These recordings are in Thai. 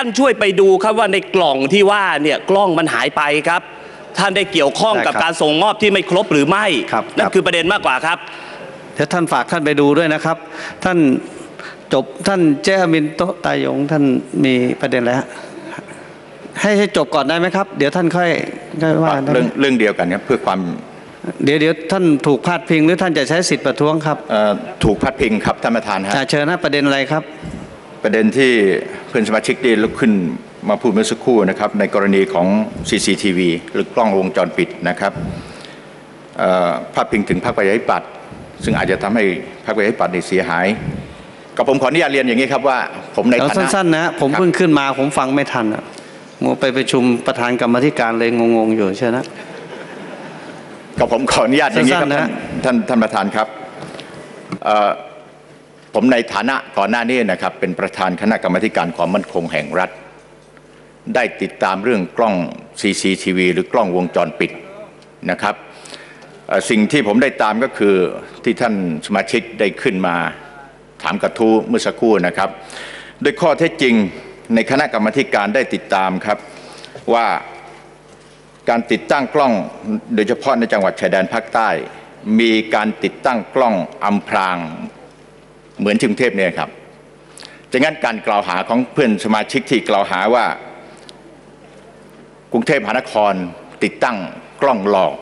ท่านช่วยไปดูครับว่าในกล่องที่ว่าเนี่ยกล้องมันหายไปครับ ท่านได้เกี่ยวข้องกับได้ครับการส่งมอบที่ไม่ครบหรือไม่ครับนั่คนรับคือประเด็นมากกว่าครับเดี๋ยวท่านฝากท่านไปดูด้วยนะครับ ท่านจบท่านเจ้ามินโตะตายงท่านมีประเด็นอะไรฮะให้ให้จบก่อนได้ไหมครับ เดี๋ยวท่านค่อยค่อยว่าได้ไหมเรื่องเรื่องเดียวกันครับเพื่อความเดี๋ยวเดี๋ยวท่านถูกพาดพิงหรือท่านจะใช้สิทธิ์ประท้วงครับเอ่อถูกพัดพิงครับท่านประธานฮะอ่าเชิญนะประเด็นอะไรครับ ประเด็นที่ เพื่อนสมาชิกได้ลุกขึ้นมาพูดเมื่อสักครู่นะครับ ในกรณีของ CCTV หรือกล้องวงจรปิดนะครับเอ่อพาดพิงถึงพรรคประชาธิปัตย์ซึ่งอาจจะทำให้พรรคประชาธิปัตย์นี่เสียหายก็ผมขออนุญาตเรียนอย่างนี้ครับว่า ผมในเอาฐานะสั้นๆนะผมครับเพิ่งขึ้นมาผมฟังไม่ทันอะมัวไปประชุมประธานกรรมาธิการเลยงงๆอยู่เชิญนะก็ผมขออนุญาตอย่างนี้ครับสั้นๆนะท่านท่านท่านประธานครับเอ่อ ผมในฐานะก่อนหน้านี้นะครับ เป็นประธานคณะกรรมการความมั่นคงแห่งรัฐ ได้ติดตามเรื่องกล้อง CCTV หรือกล้องวงจรปิดนะครับสิ่งที่ผมได้ตามก็คือที่ท่านสมาชิกได้ขึ้นมาถามกระทู้เมื่อสักครู่นะครับ โดยข้อเท็จจริงในคณะกรรมการได้ติดตามครับว่าการติดตั้งกล้องโดยเฉพาะในจังหวัดชายแดนภาคใต้ มีการติดตั้งกล้องอำพราง เหมือนที่กรุงเทพเนี่ยครับดังนั้นการกล่าวหาของเพื่อนสมาชิกที่กล่าวหาว่ากรุงเทพมหานครติดตั้งกล้องหลอก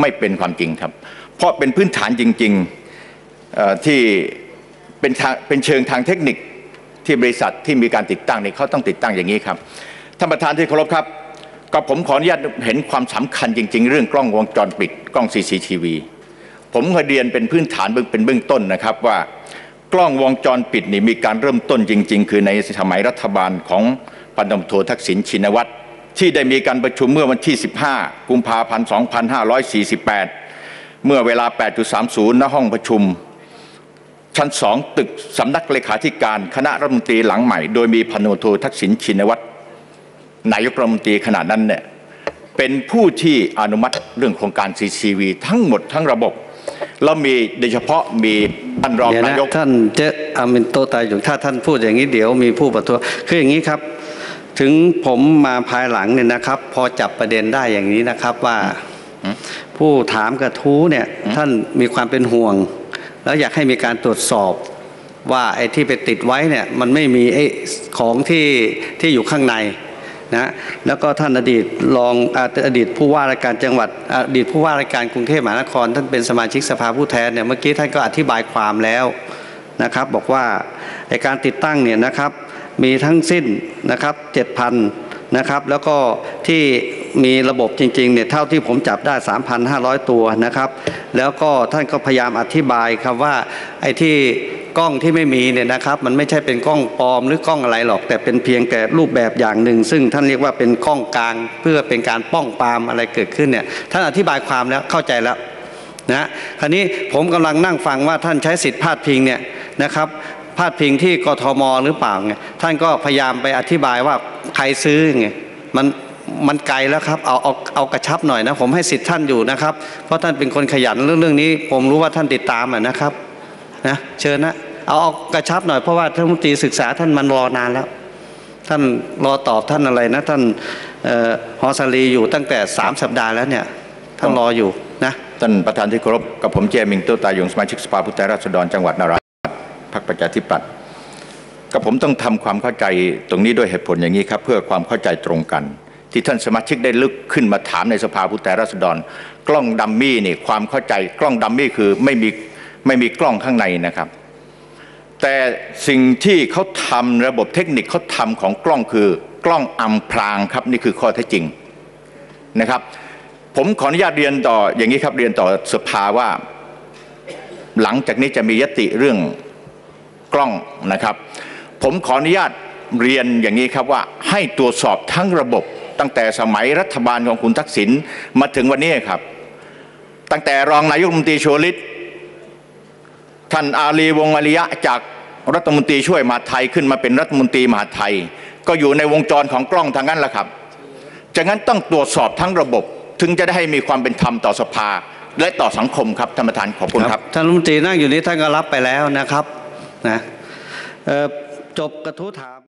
ไม่เป็นความจริงครับ เพราะเป็นพื้นฐานจริงๆที่เป็นเป็นเชิงทางเทคนิคที่บริษัทที่มีการติดตั้งนี่เขาต้องติดตั้งอย่างนี้ครับท่านประธานที่เคารพครับก็ผมขออนุญาตเห็นความสำคัญจริง ๆ เรื่องกล้องวงจรปิดกล้อง CCTV ผมเคยเรียนเป็นพื้นฐานเป็นเบื้องต้นนะครับว่า กล้องวงจรปิดนี่มีการเริ่มต้นจริง ๆ คือในสมัยรัฐบาลของพันตำรวจโททักษิณชินวัตรที่ได้มีการประชุมเมื่อวันที่ 15 กุมภาพันธ์ 2548 เมื่อเวลา 8.30 ณ ห้องประชุม ชั้น 2 ตึกสำนักเลขาธิการคณะรัฐมนตรีหลังใหม่ โดยมีพันตำรวจโททักษิณชินวัตรนายกรัฐมนตรีขณะนั้นเนี่ยเป็นผู้ที่อนุมัติเรื่องโครงการ CCV ทั้งหมดทั้งระบบ แล้วมีโดยเฉพาะมีท่านรองเดี๋ยวนะนายกท่านเจ๊อามินโตตายอยู่ถ้าท่านพูดอย่างนี้เดี๋ยวมีผู้ประท้วงคืออย่างนี้ครับ ถึงผมมาภายหลังเนี่ยนะครับ พอจับประเด็นได้อย่างนี้นะครับว่า ผู้ถามกระทู้เนี่ยท่านมีความเป็นห่วง แล้วอยากให้มีการตรวจสอบว่าไอ้ที่ไปติดไว้เนี่ยมันไม่มีไอ้ของที่ที่อยู่ข้างใน นะแล้วก็ท่านอดีตรองอดีตผู้ว่าราชการจังหวัดอดีตผู้ว่าราชการกรุงเทพมหานคร ท่านเป็นสมาชิกสภาผู้แทนเนี่ยเมื่อกี้ท่านก็อธิบายความแล้วนะครับบอกว่าไอการติดตั้งเนี่ยนะครับมีทั้งสิ้นนะครับ7,000นะครับแล้วก็ที่มีระบบจริงๆเนี่ยเท่าที่ผมจับได้ 3,500 ตัวนะครับ แล้วก็ท่านก็พยายามอธิบายครับว่าไอ้ที่ กล้องที่ไม่มีเนี่ยนะครับ มันไม่ใช่เป็นกล้องปลอมหรือกล้องอะไรหรอก แต่เป็นเพียงแต่รูปแบบอย่างหนึ่ง ซึ่งท่านเรียกว่าเป็นกล้องกลางเพื่อเป็นการป้องปรามอะไรเกิดขึ้นเนี่ยท่านอธิบายความแล้วเข้าใจแล้วนะคราวนี้ผมกำลังนั่งฟังว่าท่านใช้สิทธิ์พาดพิงเนี่ยนะครับพาดพิงที่กทมหรือเปล่าไงท่านก็พยายามไปอธิบายว่าใครซื้อไงมันมันไกลแล้วครับเอาเอาเอากระชับหน่อยนะผมให้สิทธิ์ท่านอยู่นะครับ เพราะท่านเป็นคนขยันเรื่องเรื่องนี้ ผมรู้ว่าท่านติดตามอะนะครับนะเชิญนะ เอาเอากระชับหน่อยเพราะว่าท่านมนตรีศึกษาท่านมันรอนานแล้ว ท่านรอตอบท่านอะไรนะ ท่านเอ่อฮอสลีอยู่ตั้งแต่สามสัปดาห์แล้วเนี่ยท่านรออยู่นะท่านประธานที่เคารพกับผมเจมิงโตตายงสมาชิกสภาผู้แทนราษฎรจังหวัดนราธิวาสพรรคประชาธิปัตย์กับผมต้องทำความเข้าใจตรงนี้ด้วยเหตุผลอย่างนี้ครับ เพื่อความเข้าใจตรงกัน ที่ท่านสมาชิกได้ลึกขึ้นมาถามในสภาผู้แทนราษฎร กล้องดัมมี่นี่ความเข้าใจกล้องดัมมี่คือไม่มีไม่มีกล้องข้างในนะครับ แต่สิ่งที่เขาทำระบบเทคนิคเขาทำของกล้องคือกล้องอำพรางครับนี่คือข้อเท็จจริงนะครับ ผมขออนุญาตเรียนต่ออย่างนี้ครับเรียนต่อสภาว่า หลังจากนี้จะมียติเรื่องกล้องนะครับ ผมขออนุญาตเรียนอย่างนี้ครับว่าให้ตรวจสอบทั้งระบบ ตั้งแต่สมัยรัฐบาลของคุณทักษิณมาถึงวันนี้ครับ ตั้งแต่รองนายกรัฐมนตรีชวลิต ท่านอาลีวงอริยะจากรัฐมนตรีช่วยมหาไทยขึ้นมาเป็นรัฐมนตรีมหาไทย ก็อยู่ในวงจรของกล้องทางนั้นแหละครับจากนั้นต้องตรวจสอบทั้งระบบถึงจะได้ให้มีความเป็นธรรมต่อสภา และต่อสังคมครับท่านประธานขอบคุณครับท่านรัฐมนตรีนั่งอยู่นี้ท่านก็รับไปแล้วนะครับนะจบกระทู้ถาม